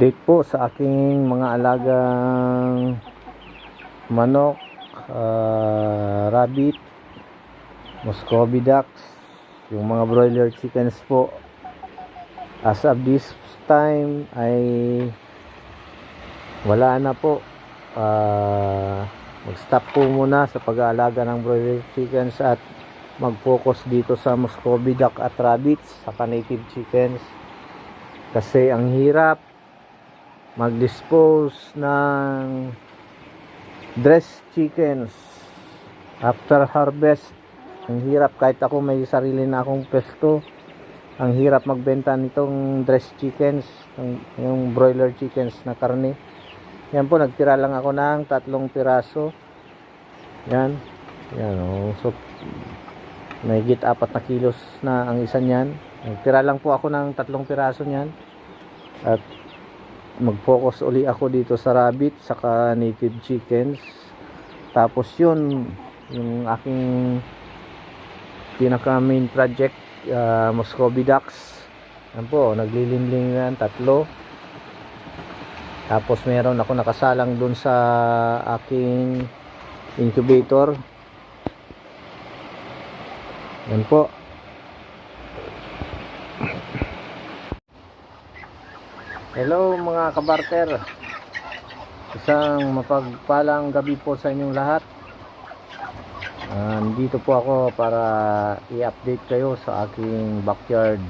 update po sa aking mga alagang manok, ah, rabbit, Muscovy ducks, yung mga broiler chickens po. As of this time ay wala na po. Ah, mag-stop po muna sa pag-aalaga ng broiler chickens at mag-focus dito sa Muscovy duck at rabbits, sa native chickens. Kasi ang hirap mag-dispose ng dressed chickens after harvest. Ang hirap kahit ako may sarili na akong pesto. Ang hirap magbenta nitong dressed chickens, yung broiler chickens na karne. Yan po, nagtira lang ako ng tatlong piraso. Yan. Yan, oh. So, may git apat na kilos na ang isa niyan. Nagtira lang po ako ng tatlong piraso niyan. At mag-focus uli ako dito sa rabbit saka native chickens. Tapos yun, yung aking pinaka main project, uh, Muscovy ducks. Yan po, naglilimling na tatlo. Tapos meron ako nakasalang dun sa aking incubator. Yan po. Hello mga kabarter. Isang mapagpalang gabi po sa inyong lahat. Ah, Nandito po ako para i-update kayo sa aking backyard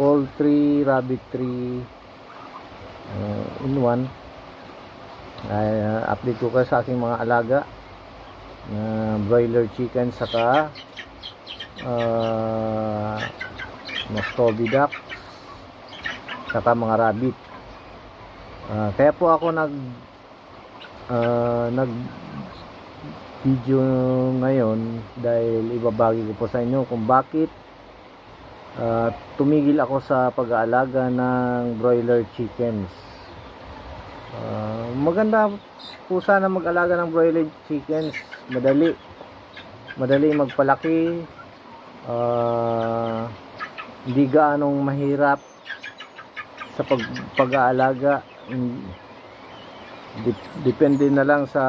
poultry, rabbitry uh, in one. Ah, update ko kayo sa aking mga alaga na broiler chicken saka uh, Muscovy duck saka mga rabbit. Ah, kaya po ako nag ah, nag video ngayon dahil ibabagi ko po sa inyo kung bakit ah, tumigil ako sa pag-aalaga ng broiler chickens. Ah, maganda po sana mag-alaga ng broiler chickens. Madali. Madali magpalaki. Ah, hindi gaanong mahirap sa pag pag-aalaga. Mm, dip- depende na lang sa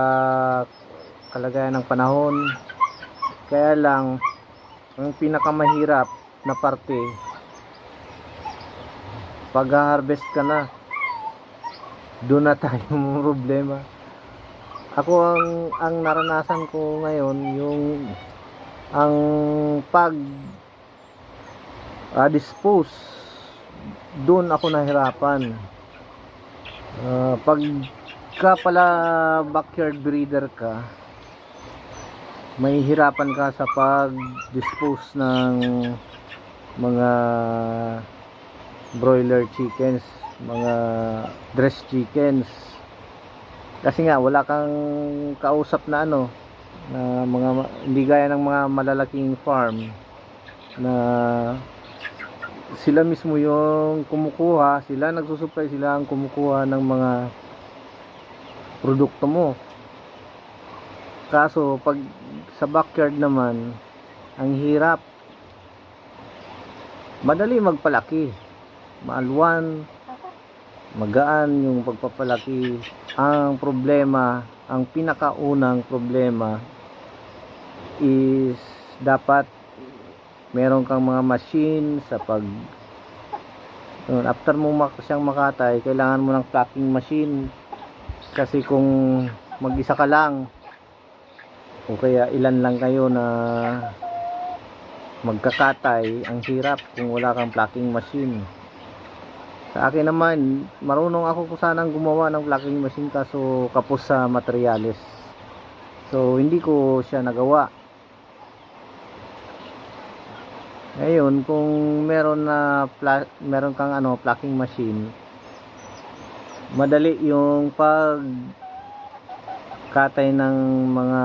kalagayan ng panahon. Kaya lang ang pinakamahirap na parte pag harvest ka na doon na tayo problema. Ako ang ang naranasan ko ngayon yung ang pag ah, dispose doon ako nahirapan Ah, pag ka pala backyard breeder ka, may hirapan ka sa pag-dispose ng mga broiler chickens, mga dressed chickens. Kasi nga wala kang kausap na ano, na mga hindi gaya ng mga malalaking farm na sila mismo yung kumukuha, sila nagsusupply, sila ang kumukuha ng mga produkto mo. Kaso pag sa backyard naman, ang hirap. Madali magpalaki. Maalwan, magaan yung pagpapalaki. Ang problema, ang pinakaunang problema is dapat meron kang mga machine sa pag Yun, after mo mak siyang makatay kailangan mo ng plucking machine. Kasi kung mag-isa ka lang o kaya ilan lang kayo na magkakatay ang hirap kung wala kang plucking machine. Sa akin naman marunong ako kung sanang gumawa ng plucking machine kaso kapos sa materyales. So hindi ko siya nagawa Ngayon, kung meron na meron kang ano, plucking machine, madali yung pag katay ng mga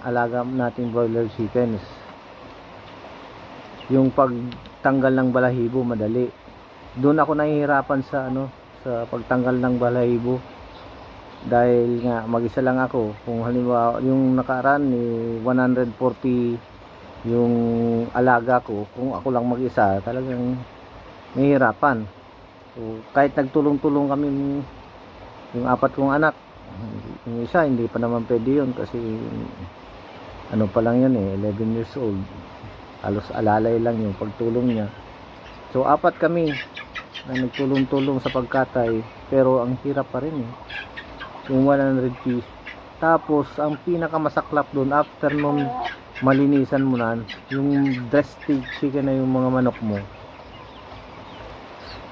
alaga nating broiler chickens. Yung pagtanggal ng balahibo, madali. Doon ako nahihirapan sa ano, sa pagtanggal ng balahibo. Dahil nga mag-isa lang ako. Kung halimbawa yung nakaraan eh, 140 yung alaga ko kung ako lang mag-isa talagang nahihirapan So, kahit nagtulong-tulong kami yung, apat kong anak, yung isa hindi pa naman pwede yun kasi ano pa lang yun eh, 11 years old. Halos alalay lang yung pagtulong niya. So, apat kami na nagtulong-tulong sa pagkatay pero ang hirap pa rin eh. Yung 100 piece. Tapos, ang pinakamasaklap doon after nun malinisan mo na yung dressed chicken na yung mga manok mo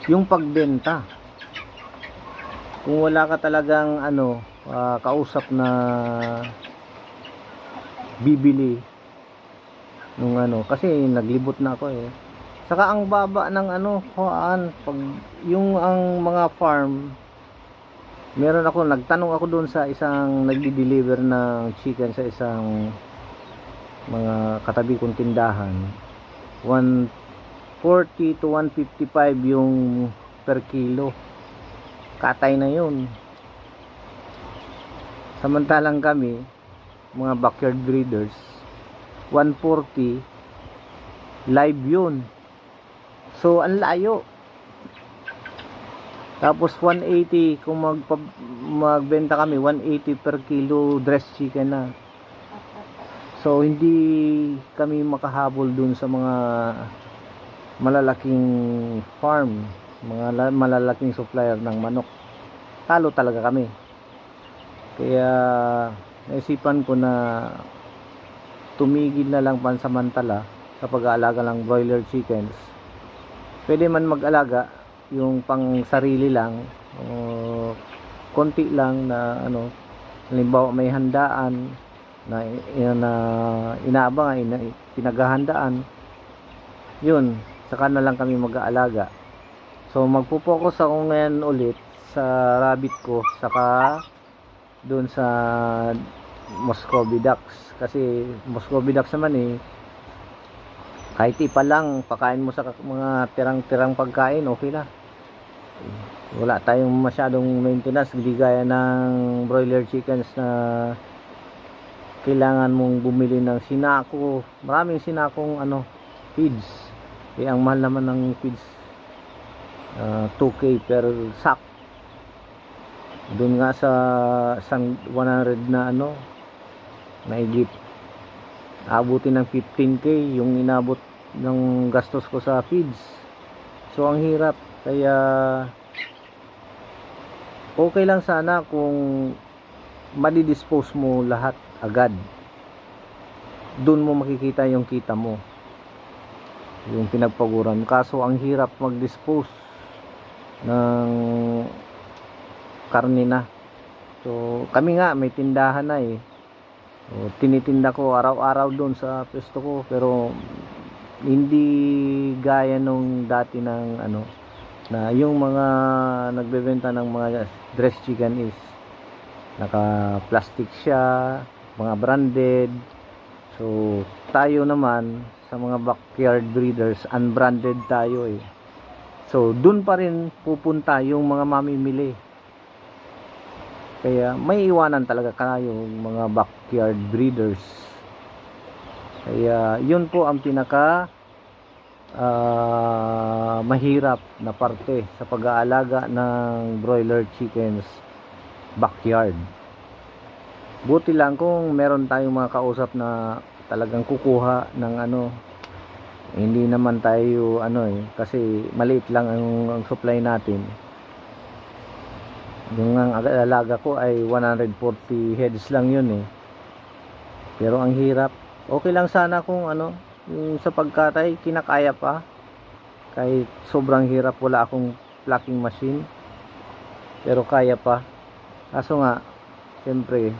yung pagbenta kung wala ka talagang ano ah, kausap na bibili nung ano kasi naglibot na ako eh. Saka ang baba ng ano kuhaan pag yung ang mga farm meron ako nagtanong ako doon sa isang nagdi-deliver ng chicken sa isang mga katabi kong tindahan 140 to 155 yung per kilo. Katay na yun. Samantalang kami mga backyard breeders 140 live yun. So ang layo. Tapos 180 kung magpa, magbenta kami 180 per kilo dressed chicken na So hindi kami makahabol dun sa mga malalaking farm, mga la- malalaking supplier ng manok. Talo talaga kami. Kaya naisipan ko na tumigil na lang pansamantala sa pag-aalaga ng broiler chickens. Pwede man mag-alaga yung pang sarili lang o konti lang na ano halimbawa may handaan na, na inaabang ina, pinaghahandaan. Yun saka na lang kami mag-aalaga. So magpo-focus ako ngayon ulit sa rabbit ko saka doon sa Muscovy ducks. Kasi Muscovy ducks naman eh kahit ipa lang pakain mo sa mga tirang-tirang pagkain okay na. Wala tayong masyadong maintenance hindi gaya ng broiler chickens na kailangan mong bumili ng sinako. Maraming sinakong ano feeds. Eh ang mahal naman ng feeds ah, 2k per sack. Doon nga sa isang 100 na ano naigit abutin ng 15k yung inabot ng gastos ko sa feeds. So ang hirap. Kaya okay lang sana kung madidispose mo lahat agad. Doon mo makikita yung kita mo. Yung pinagpaguran. Kaso ang hirap mag-dispose ng karne na. So kami nga may tindahan na eh. So, tinitinda ko araw-araw doon sa pwesto ko pero hindi gaya nung dati ng ano na yung mga nagbebenta ng mga dress chicken is naka plastic siya mga branded. So tayo naman sa mga backyard breeders unbranded tayo eh. So dun pa rin pupunta yung mga mamimili. Kaya may iwanan talaga kayo mga backyard breeders. Kaya yun po ang pinaka ah, mahirap na parte sa pag-aalaga ng broiler chickens backyard buti lang kung meron tayong mga kausap na talagang kukuha ng ano hindi naman tayo ano eh kasi maliit lang ang, ang supply natin. Yung ang alaga ko ay 140 heads lang yun eh. Pero ang hirap. Okay lang sana kung ano yung sa pagkatay kinakaya pa. Kahit sobrang hirap wala akong plucking machine. Pero kaya pa. Kaso nga siyempre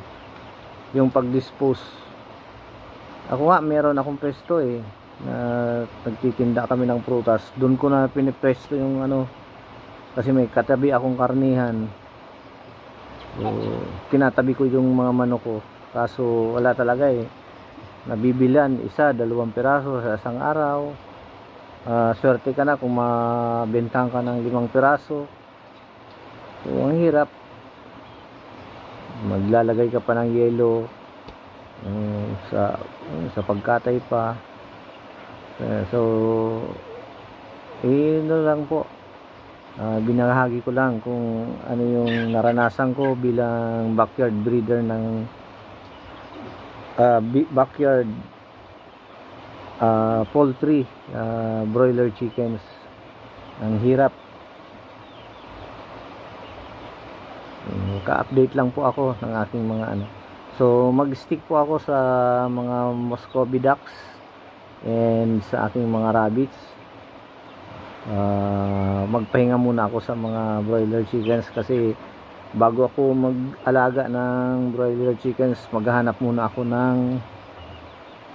yung pag-dispose. Ako nga meron akong pwesto eh na nagtitinda kami ng prutas. Doon ko na pinipwesto yung ano kasi may katabi akong karnihan. So, tinatabi ko yung mga manok ko. Kaso wala talaga eh. Nabibilan isa, dalawang piraso sa isang araw. Ah, swerte ka na kung mabentang ka ng limang piraso. So ang hirap maglalagay ka pa ng yelo mm, sa sa pagkatay pa. Eh, so eh ano lang po. Ah, binahagi ko lang kung ano yung naranasan ko bilang backyard breeder ng bi- backyard ah, poultry ah, broiler chickens. Ang hirap Mm, ka-update lang po ako ng aking mga ano. So mag-stick po ako sa mga Muscovy ducks and sa aking mga rabbits. Ah, magpahinga muna ako sa mga broiler chickens kasi bago ako mag-alaga ng broiler chickens maghahanap muna ako ng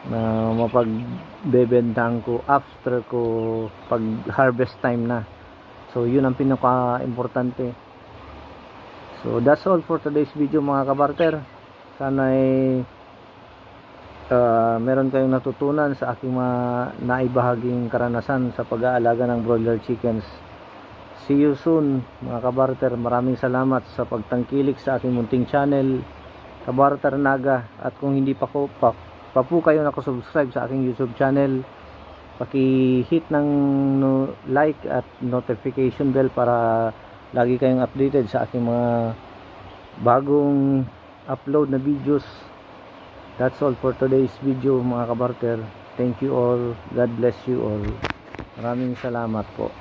na mapagbebentahan ko after ko pag harvest time na. So yun ang pinaka importante so that's all for today's video mga kabarter sana ay ah, meron kayong natutunan sa aking mga naibahaging karanasan sa pag-aalaga ng broiler chickens. See you soon mga kabarter. Maraming salamat sa pagtangkilik sa aking munting channel, Kabarter Naga. At kung hindi pa, ko, pa, pa po kayo nakasubscribe sa aking YouTube channel, paki-hit ng no, like at notification bell para lagi kayong updated sa aking mga bagong upload na videos That's all for today's video mga kabarter. Thank you all. God bless you all. Maraming salamat po.